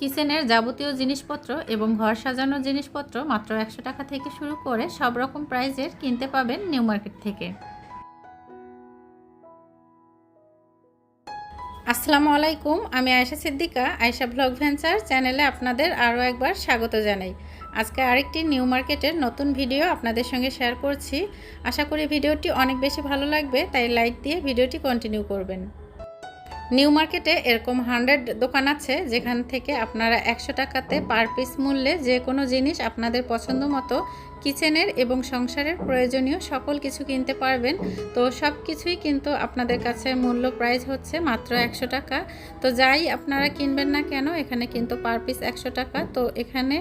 কিচেনের যাবতীয় জিনিসপত্র এবং ঘর সাজানোর জিনিসপত্র মাত্র একশো টাকা থেকে শুরু করে সব রকম প্রাইজের কিনতে পাবেন নিউ মার্কেট থেকে। আসসালামু আলাইকুম, আমি আয়েশা সিদ্দিকা, আয়েশা ব্লগ ভেঞ্চার চ্যানেলে আপনাদের আরও একবার স্বাগত জানাই। আজকে আরেকটি নিউ মার্কেটের নতুন ভিডিও আপনাদের সঙ্গে শেয়ার করছি। আশা করি ভিডিওটি অনেক বেশি ভালো লাগবে, তাই লাইক দিয়ে ভিডিওটি কন্টিনিউ করবেন। নিউ মার্কেটে এরকম হান্ড্রেড দোকান আছে, যেখান থেকে আপনারা একশো টাকাতে পার পিস মূল্যে যে কোনো জিনিস আপনাদের পছন্দ মতো কিচেনের এবং সংসারের প্রয়োজনীয় সকল কিছু কিনতে পারবেন। তো সব কিছুই কিন্তু আপনাদের কাছে মূল্য প্রাইস হচ্ছে মাত্র একশো টাকা। তো যাই আপনারা কিনবেন না কেন, এখানে কিন্তু পার পিস একশো টাকা। তো এখানে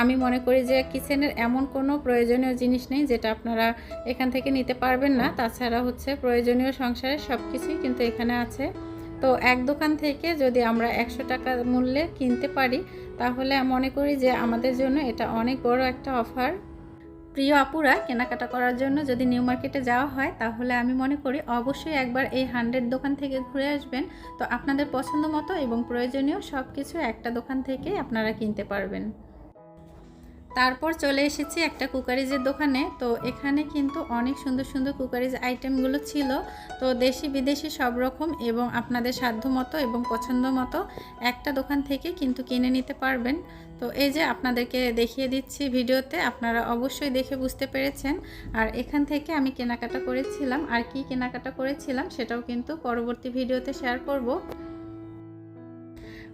আমি মনে করি যে কিচেনের এমন কোনো প্রয়োজনীয় জিনিস নেই, যেটা আপনারা এখান থেকে নিতে পারবেন না। তাছাড়া হচ্ছে প্রয়োজনীয় সংসারের সব কিছুই কিন্তু এখানে আছে। তো এক দোকান থেকে যদি আমরা একশো টাকা মূল্যে কিনতে পারি, তাহলে মনে করি যে আমাদের জন্য এটা অনেক বড় একটা অফার। প্রিয় আপুরা, কেনাকাটা করার জন্য যদি নিউ মার্কেটে যাওয়া হয়, তাহলে আমি মনে করি অবশ্যই একবার এই হান্ড্রেড দোকান থেকে ঘুরে আসবেন। তো আপনাদের পছন্দ মতো এবং প্রয়োজনীয় সব কিছু একটা দোকান থেকেই আপনারা কিনতে পারবেন। তারপর চলে এসেছি একটা কুকারিজের দোকানে। তো এখানে কিন্তু অনেক সুন্দর সুন্দর কুকারিজ আইটেমগুলো ছিল। তো দেশি বিদেশি সব রকম এবং আপনাদের সাধ্য মতো এবং পছন্দ মতো একটা দোকান থেকে কিন্তু কিনে নিতে পারবেন। তো এই যে আপনাদেরকে দেখিয়ে দিচ্ছি ভিডিওতে, আপনারা অবশ্যই দেখে বুঝতে পেরেছেন। আর এখান থেকে আমি কেনাকাটা করেছিলাম। আর কি কেনাকাটা করেছিলাম সেটাও কিন্তু পরবর্তী ভিডিওতে শেয়ার করব।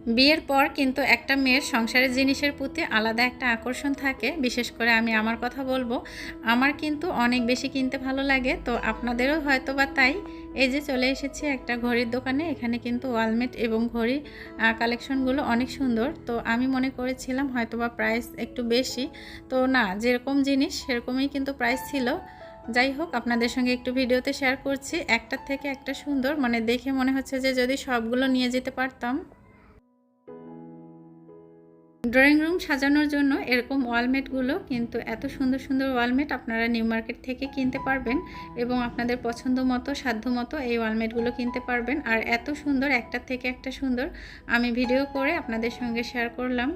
বিয়ের পর কিন্তু একটা মেয়ের সংসারের জিনিসের প্রতি আলাদা একটা আকর্ষণ থাকে। বিশেষ করে আমি আমার কথা বলব, আমার কিন্তু অনেক বেশি কিনতে ভালো লাগে। তো আপনাদেরও হয়তো বা তাই। এই যে চলে এসেছি একটা ঘড়ির দোকানে, এখানে কিন্তু ওয়ালমেট এবং ঘড়ি কালেকশনগুলো অনেক সুন্দর। তো আমি মনে করেছিলাম হয়তো বা প্রাইস একটু বেশি। তো না, যেরকম জিনিস সেরকমই কিন্তু প্রাইস ছিল। যাই হোক, আপনাদের সঙ্গে একটু ভিডিওতে শেয়ার করছি। একটার থেকে একটা সুন্দর মানে দেখে মনে হচ্ছে যে যদি সবগুলো নিয়ে যেতে পারতাম। ড্রয়িং রুম সাজানোর জন্য এরকম ওয়ালমেটগুলো কিন্তু এত সুন্দর সুন্দর ওয়ালমেট আপনারা নিউ মার্কেট থেকে কিনতে পারবেন এবং আপনাদের পছন্দ মতো, সাধ্য মতো এই ওয়ালমেটগুলো কিনতে পারবেন। আর এত সুন্দর, একটা থেকে একটা সুন্দর আমি ভিডিও করে আপনাদের সঙ্গে শেয়ার করলাম।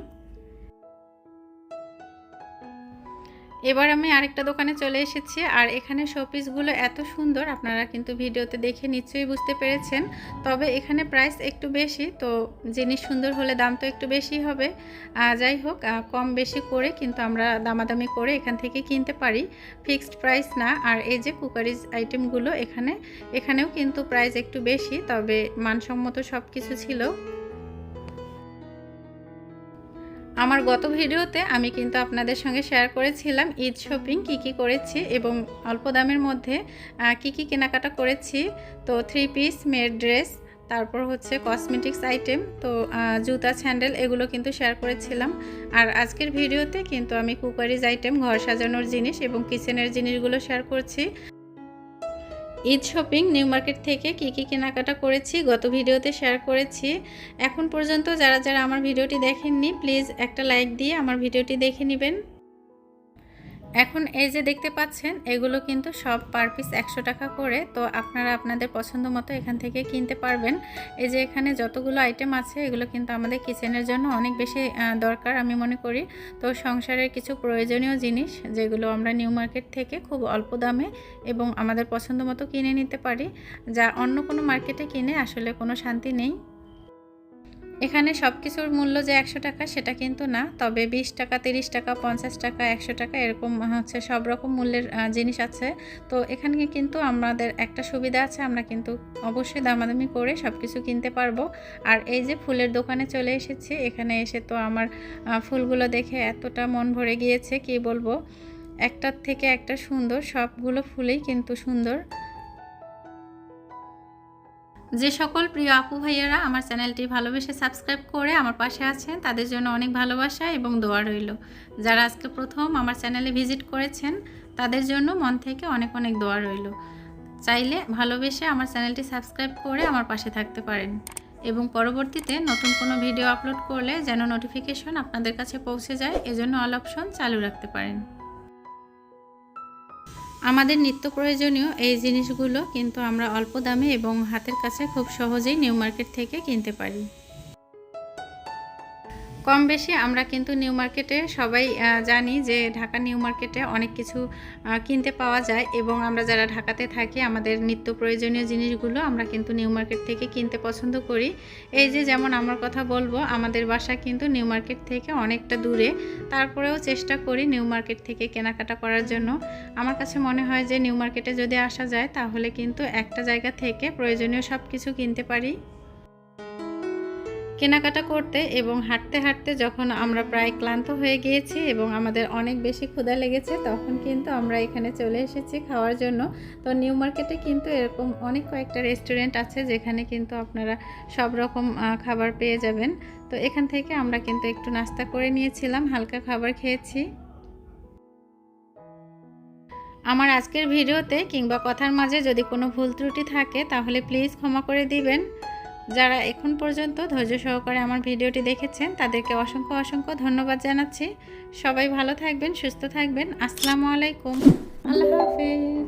এবার আমি আরেকটা দোকানে চলে এসেছি আর এখানে শোপিসগুলো এত সুন্দর, আপনারা কিন্তু ভিডিওতে দেখে নিশ্চয়ই বুঝতে পেরেছেন। তবে এখানে প্রাইস একটু বেশি, তো জিনিস সুন্দর হলে দাম তো একটু বেশি হবে। যাই হোক কম বেশি করে কিন্তু আমরা দামাদামি করে এখান থেকে কিনতে পারি। ফিক্সড প্রাইস না, আর এই যে কুকারিজ আইটেমগুলো এখানে, এখানেও কিন্তু প্রাইস একটু বেশি, তবে মানসম্মত সব কিছু ছিল। আমার গত ভিডিওতে আমি কিন্তু আপনাদের সঙ্গে শেয়ার করেছিলাম ঈদ শপিং কি কি করেছি এবং অল্প দামের মধ্যে কি কি কেনাকাটা করেছি। তো থ্রি পিস মেড ড্রেস তারপর হচ্ছে কসমেটিক্স আইটেম তো জুতা স্যান্ডেল এগুলো কিন্তু শেয়ার করেছিলাম। আর আজকের ভিডিওতে কিন্তু আমি কুকারিজ আইটেম ঘর সাজানোর জিনিস এবং কিচেনের জিনিসগুলো শেয়ার করছি। ঈদ শপিং, নিউ মার্কেট থেকে কী কী কেনাকাটা করেছি, গত ভিডিওতে শেয়ার করেছি। এখন পর্যন্ত যারা যারা আমার ভিডিওটি দেখেননি, প্লিজ একটা লাইক দিয়ে আমার ভিডিওটি দেখে নেবেন। এখন এই যে দেখতে পাচ্ছেন, এগুলো কিন্তু সব পার পিস একশো টাকা করে। তো আপনারা আপনাদের পছন্দ মতো এখান থেকে কিনতে পারবেন। এই যে এখানে যতগুলো আইটেম আছে, এগুলো কিন্তু আমাদের কিচেনের জন্য অনেক বেশি দরকার আমি মনে করি। তো সংসারের কিছু প্রয়োজনীয় জিনিস, যেগুলো আমরা নিউ মার্কেট থেকে খুব অল্প দামে এবং আমাদের পছন্দ মতো কিনে নিতে পারি, যা অন্য কোনো মার্কেটে কিনে আসলে কোনো শান্তি নেই। এখানে সব কিছুর মূল্য যে একশো টাকা, সেটা কিন্তু না। তবে বিশ টাকা, তিরিশ টাকা, পঞ্চাশ টাকা, একশো টাকা এরকম হচ্ছে সব রকম মূল্যের জিনিস আছে। তো এখানে কিন্তু আমাদের একটা সুবিধা আছে, আমরা কিন্তু অবশ্যই দামাদামি করে সব কিছু কিনতে পারব। আর এই যে ফুলের দোকানে চলে এসেছি, এখানে এসে তো আমার ফুলগুলো দেখে এতটা মন ভরে গিয়েছে, কি বলব? একটার থেকে একটা সুন্দর, সবগুলো ফুলেই কিন্তু সুন্দর। যে সকল প্রিয় আপু ভাইয়ারা আমার চ্যানেলটি ভালোবেসে সাবস্ক্রাইব করে আমার পাশে আছেন, তাদের জন্য অনেক ভালোবাসা এবং দোয়া রইল। যারা আজকে প্রথম আমার চ্যানেলে ভিজিট করেছেন, তাদের জন্য মন থেকে অনেক অনেক দোয়া রইল। চাইলে ভালোবেসে আমার চ্যানেলটি সাবস্ক্রাইব করে আমার পাশে থাকতে পারেন এবং পরবর্তীতে নতুন কোনো ভিডিও আপলোড করলে যেন নোটিফিকেশন আপনাদের কাছে পৌঁছে যায়, এজন্য অল অপশন চালু রাখতে পারেন। আমাদের নিত্য প্রয়োজনীয় এই জিনিসগুলো কিন্তু আমরা অল্প দামে এবং হাতের কাছে খুব সহজেই নিউ মার্কেট থেকে কিনতে পারি। কম বেশি। আমরা কিন্তু নিউ মার্কেটে সবাই জানি যে ঢাকা নিউ মার্কেটে অনেক কিছু কিনতে পাওয়া যায় এবং আমরা যারা ঢাকাতে থাকি, আমাদের নিত্য প্রয়োজনীয় জিনিসগুলো আমরা কিন্তু নিউ মার্কেট থেকে কিনতে পছন্দ করি। এই যে যেমন আমার কথা বলব, আমাদের বাসা কিন্তু নিউ মার্কেট থেকে অনেকটা দূরে। তারপরেও চেষ্টা করি নিউ মার্কেট থেকে কেনাকাটা করার জন্য। আমার কাছে মনে হয় যে নিউ মার্কেটে যদি আসা যায়, তাহলে কিন্তু একটা জায়গা থেকে প্রয়োজনীয় সব কিছু কিনতে পারি। কেনাকাটা করতে এবং হাঁটতে হাঁটতে যখন আমরা প্রায় ক্লান্ত হয়ে গিয়েছি এবং আমাদের অনেক বেশি ক্ষুধা লেগেছে, তখন কিন্তু আমরা এখানে চলে এসেছি খাওয়ার জন্য। তো নিউ মার্কেটে কিন্তু এরকম অনেক কয়েকটা রেস্টুরেন্ট আছে যেখানে কিন্তু আপনারা সব রকম খাবার পেয়ে যাবেন। তো এখান থেকে আমরা কিন্তু একটু নাস্তা করে নিয়েছিলাম, হালকা খাবার খেয়েছি। আমার আজকের ভিডিওতে কিংবা কথার মাঝে যদি কোনো ভুল ত্রুটি থাকে তাহলে প্লিজ ক্ষমা করে দিবেন। যারা এখন পর্যন্ত ধৈর্য সহকারে আমার ভিডিওটি দেখেছেন, তাদেরকে অসংখ্য অসংখ্য ধন্যবাদ জানাচ্ছি। সবাই ভালো থাকবেন, সুস্থ থাকবেন। আসসালামু আলাইকুম। আল্লাহ হাফেজ।